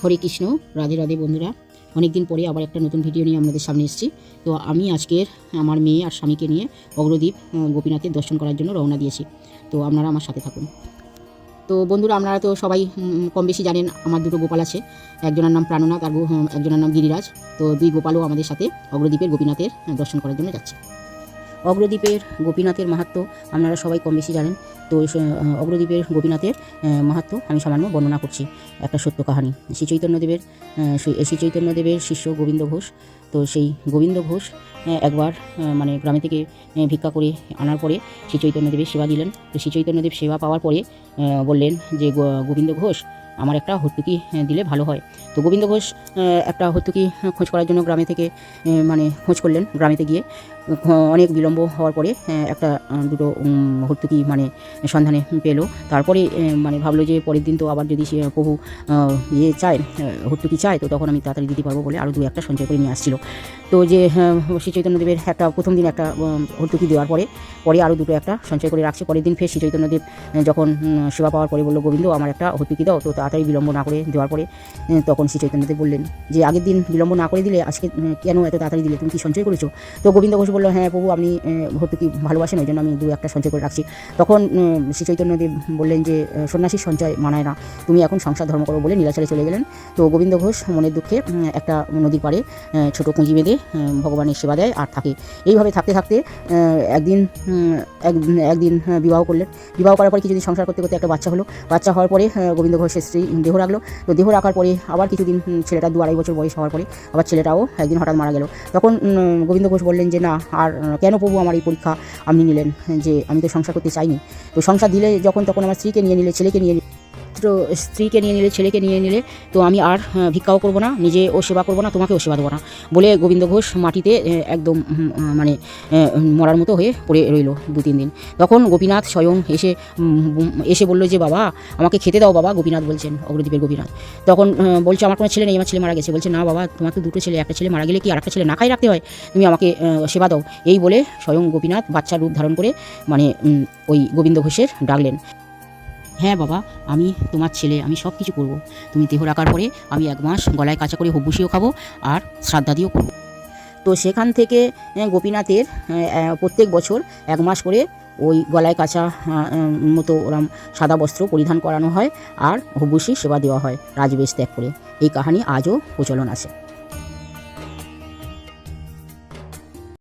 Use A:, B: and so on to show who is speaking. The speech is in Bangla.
A: হরে কৃষ্ণ, রাধে রাধে বন্ধুরা। অনেক দিন পরে আবার একটা নতুন ভিডিও নিয়ে আপনাদের সামনে এসেছি। তো আমি আজকের আমার মেয়ে আর স্বামীকে নিয়ে অগ্রদ্বীপ গোপীনাথের দর্শন করার জন্য রওনা দিয়েছি। তো আপনারা আমার সাথে থাকুন। তো বন্ধুরা, আপনারা তো সবাই কম বেশি জানেন, আমার দুটো গোপাল আছে। একজনের নাম প্রাণনাথ আর একজনের নাম গিরিরাজ। তো দুই গোপালও আমাদের সাথে অগ্রদ্বীপের গোপীনাথের দর্শন করার জন্য যাচ্ছে। অগ্রদ্বীপের গোপীনাথের মাহাত্ম আপনারা সবাই কম বেশি জানেন। তো অগ্রদ্বীপের গোপীনাথের মাহাত্ম আমি সামান্য বর্ণনা করছি একটা সত্য কাহানি। শ্রী চৈতন্যদেবের শ্রী- চৈতন্যদেবের শিষ্য গোবিন্দ ঘোষ, তো সেই গোবিন্দ ঘোষ একবার মানে গ্রামে থেকে ভিক্ষা করে আনার পরে শ্রী চৈতন্যদেবের সেবা দিলেন। তো শ্রী চৈতন্যদেব সেবা পাওয়ার পরে বললেন যে গোবিন্দ ঘোষ আমার একটা হর্তুকি দিলে ভালো হয়। তো গোবিন্দ ঘোষ একটা হর্তুকি খোঁজ করার জন্য গ্রামে থেকে মানে খোঁজ করলেন গ্রামেতে গিয়ে অনেক বিলম্ব হওয়ার পরে একটা দুটো হর্তুকি মানে সন্ধানে পেল। তারপরে মানে ভাবলো যে পরের দিন তো আবার যদি সে প্রভু ইয়ে চায় হর্তুকি চায় তো তখন আমি তাড়াতাড়ি দিতে পারব বলে আরও দু একটা সঞ্চয় করে নিয়ে আসছিল। তো যে আহ, শ্রী চৈতন্যদেবের একটা প্রথম দিন একটা উম, ভর্তুকি দেওয়ার পরে পরে আরও দুটো একটা সঞ্চয় করে রাখছে। পরের দিন ফের শ্রী চৈতন্যদেব যখন সেবা পাওয়ার পরে বলল গোবিন্দ আমার একটা ভর্তুকি দাও। তো তাড়াতাড়ি বিলম্ব না করে দেওয়ার পরে তখন শ্রী চৈতন্যদেব বললেন যে, আগের দিন বিলম্ব না করে দিলে আজকে কেন এত তাড়াতাড়ি দিলে? তুমি কি সঞ্চয় করেছ? তো গোবিন্দ ঘোষ বলল হ্যাঁ প্রভু, আপনি ভর্তুকি ভালোবাসেন ওই জন্য আমি দু একটা সঞ্চয় করে রাখছি। তখন শ্রী চৈতন্যদেব বললেন যে সন্ন্যাসীর সঞ্চয় মানায় না। তুমি এখন সংসার ধর্ম করো বলে নীলাচলে চলে গেলেন। তো গোবিন্দ ঘোষ মনের দুঃখে একটা নদীর পাড়ে ছোটো পুঁজি বেঁধে ভগবানের সেবা দেয় আর থাকে। এইভাবে থাকতে থাকতে একদিন একদিন বিবাহ করলেন। বিবাহ করার পরে কিছুদিন সংসার করতে করতে একটা বাচ্চা হলো। বাচ্চা হওয়ার পরে গোবিন্দ ঘোষের দেহ রাখল। তো দেহ রাখার পরে আবার কিছুদিন ছেলেটা দু আড়াই বছর বয়স হওয়ার পরে আবার ছেলেটাও একদিন হঠাৎ মারা গেল। তখন গোবিন্দ ঘোষ বললেন যে, না, আর কেন প্রভু আমার এই পরীক্ষা আপনি নিলেন? যে, আমি তো সংসার করতে চাইনি। তো সংসার দিলে যখন, তখন আমার স্ত্রীকে নিয়ে নিলে, ছেলেকে নিয়ে তো স্ত্রীকে নিয়ে নিলে, ছেলেকে নিয়ে নিলে, তো আমি আর ভিক্ষাও করব না, নিজে ও সেবা করব না, তোমাকেও সেবা দেবো না বলে গোবিন্দ ঘোষ মাটিতে একদম মানে মরার মতো হয়ে পড়ে রইল দু তিন দিন। তখন গোপীনাথ স্বয়ং এসে এসে বলল যে, বাবা, আমাকে খেতে দাও, বাবা, গোপীনাথ বলছেন, অগ্রদ্বীপের গোপীনাথ। তখন বলছে, আমার কোনো ছেলে নেই, আমার ছেলে মারা গেছে। বলছে, না, বাবা, তোমার তো দুটো ছেলে, একটা ছেলে মারা গেলে কি আর একটা ছেলে না খাই রাখতে হয়? তুমি আমাকে সেবা দাও। এই বলে স্বয়ং গোপীনাথ বাচ্চার রূপ ধারণ করে মানে ওই গোবিন্দ ঘোষের ডাকলেন। হ্যাঁ বাবা, আমি তোমার ছেলে, আমি সব কিছু করব। তুমি দেহ রাখার পরে আমি এক মাস গলায় কাঁচা করে হব্বুসিও খাব আর শ্রাদ্ধাদিও করব তো সেখান থেকে গোপীনাথের প্রত্যেক বছর এক মাস করে ওই গলায় কাঁচা মতো ওরম সাদা বস্ত্র পরিধান করানো হয় আর হব্বুসি সেবা দেওয়া হয়, রাজবেশ ত্যাগ করে। এই কাহানি আজও প্রচলন আছে।